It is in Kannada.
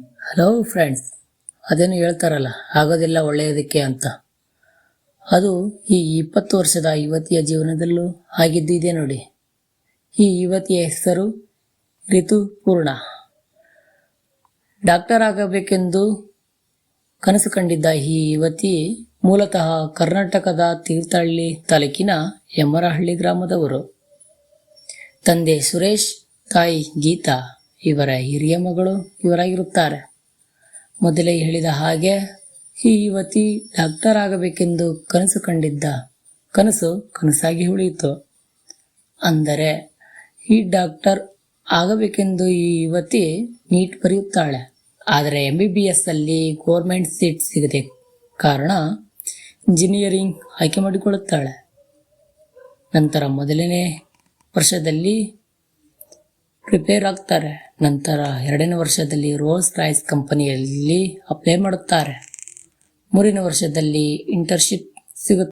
ಹಲೋ ಫ್ರೆಂಡ್ಸ್, ಅದೇನು ಹೇಳ್ತಾರಲ್ಲ, ಆಗೋದಿಲ್ಲ ಒಳ್ಳೆಯದಕ್ಕೆ ಅಂತ. ಅದು ಈ ಇಪ್ಪತ್ತು ವರ್ಷದ ಯುವತಿಯ ಜೀವನದಲ್ಲೂ ಆಗಿದ್ದು ಇದೆ ನೋಡಿ. ಈ ಯುವತಿಯ ಹೆಸರು ಋತುಪೂರ್ಣ ಡಾಕ್ಟರ್ ಆಗಬೇಕೆಂದು ಕನಸು ಕಂಡಿದ್ದ ಈ ಯುವತಿ ಮೂಲತಃ ಕರ್ನಾಟಕದ ತೀರ್ಥಹಳ್ಳಿ ತಾಲೂಕಿನ ಯಮರಹಳ್ಳಿ ಗ್ರಾಮದವರು. ತಂದೆ ಸುರೇಶ್, ತಾಯಿ ಗೀತಾ. ಇವರ ಹಿರಿಯ ಮಗಳು ಇವರಾಗಿರುತ್ತಾರೆ. ಮೊದಲೇ ಹೇಳಿದ ಹಾಗೆ ಈ ಯುವತಿ ಡಾಕ್ಟರ್ ಆಗಬೇಕೆಂದು ಕನಸು ಕಂಡಿದ್ದ. ಕನಸು ಕನಸಾಗಿ ಉಳಿಯಿತು. ಅಂದರೆ ಈ ಡಾಕ್ಟರ್ ಆಗಬೇಕೆಂದು ಈ ಯುವತಿ ನೀಟ್ ಬರೆಯುತ್ತಾಳೆ. ಆದರೆ ಎಂ ಬಿ ಬಿ ಎಸ್ ಅಲ್ಲಿ ಗೋರ್ಮೆಂಟ್ ಸೀಟ್ ಸಿಗದೆ ಕಾರಣ ಇಂಜಿನಿಯರಿಂಗ್ ಆಯ್ಕೆ ಮಾಡಿಕೊಳ್ಳುತ್ತಾಳೆ. ನಂತರ ಮೊದಲನೇ ವರ್ಷದಲ್ಲಿ ಪ್ರಿಪೇರ್ ಆಗ್ತಾರೆ. ನಂತರ ಎರಡನೇ ವರ್ಷದಲ್ಲಿ ರೋಲ್ಸ್ ರಾಯ್ಸ್ ಕಂಪನಿಯಲ್ಲಿ ಅಪ್ಲೈ ಮಾಡುತ್ತಾರೆ. ಮೂರನೇ ವರ್ಷದಲ್ಲಿ ಇಂಟರ್ನ್ಶಿಪ್ ಸಿಗುತ್ತೆ.